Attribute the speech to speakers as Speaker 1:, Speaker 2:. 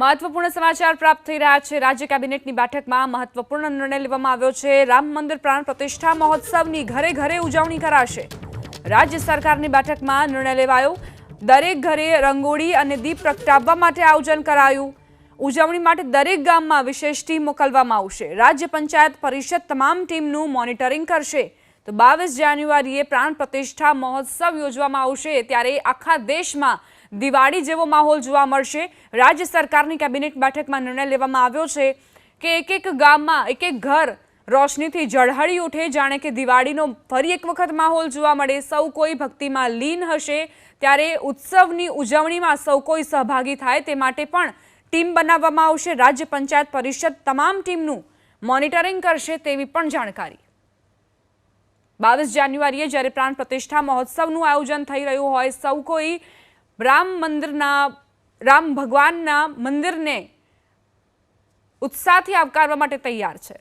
Speaker 1: મહત્વપૂર્ણ સમાચાર પ્રાપ્ત થઈ રહ્યા છે. રાજ્ય કેબિનેટની બેઠકમાં મહત્વપૂર્ણ નિર્ણય લેવામાં આવ્યો છે. રામ મંદિર પ્રાણ પ્રતિષ્ઠા મહોત્સવની ઘરે ઘરે ઉજવણી કરાશે. રાજ્ય સરકારની બેઠકમાં નિર્ણય લેવાયો. દરેક ઘરે રંગોળી અને દીપ પ્રગટાવવા માટે આયોજન કરાયું. ઉજવણી માટે દરેક ગામમાં વિશેષ ટીમ મોકલવામાં આવશે. રાજ્ય પંચાયત પરિષદ તમામ ટીમનું મોનિટરિંગ કરશે. તો બાવીસ જાન્યુઆરીએ પ્રાણ પ્રતિષ્ઠા મહોત્સવ યોજવામાં આવશે. ત્યારે આખા દેશમાં દિવાળી જેવો માહોલ જોવા મળશે. રાજ્ય સરકારની કેબિનેટ બેઠકમાં નિર્ણય લેવામાં આવ્યો છે કે એક એક ગામમાં એક એક ઘર રોશનીથી ઝળહળી ઉઠે. જાણે કે દિવાળીનો ફરી એક વખત માહોલ જોવા મળે. સૌ કોઈ ભક્તિમાં લીન હશે. ત્યારે ઉત્સવની ઉજવણીમાં સૌ કોઈ સહભાગી થાય તે માટે પણ ટીમ બનાવવામાં આવશે. રાજ્ય પંચાયત પરિષદ તમામ ટીમનું મોનિટરિંગ કરશે તેવી પણ જાણકારી. બાવીસ જાન્યુઆરીએ જ્યારે પ્રાણ પ્રતિષ્ઠા મહોત્સવનું આયોજન થઈ રહ્યું હોય, સૌ કોઈ રામ મંદિરના રામ ભગવાનના મંદિરને ઉત્સાહથી આવકારવા માટે તૈયાર છે.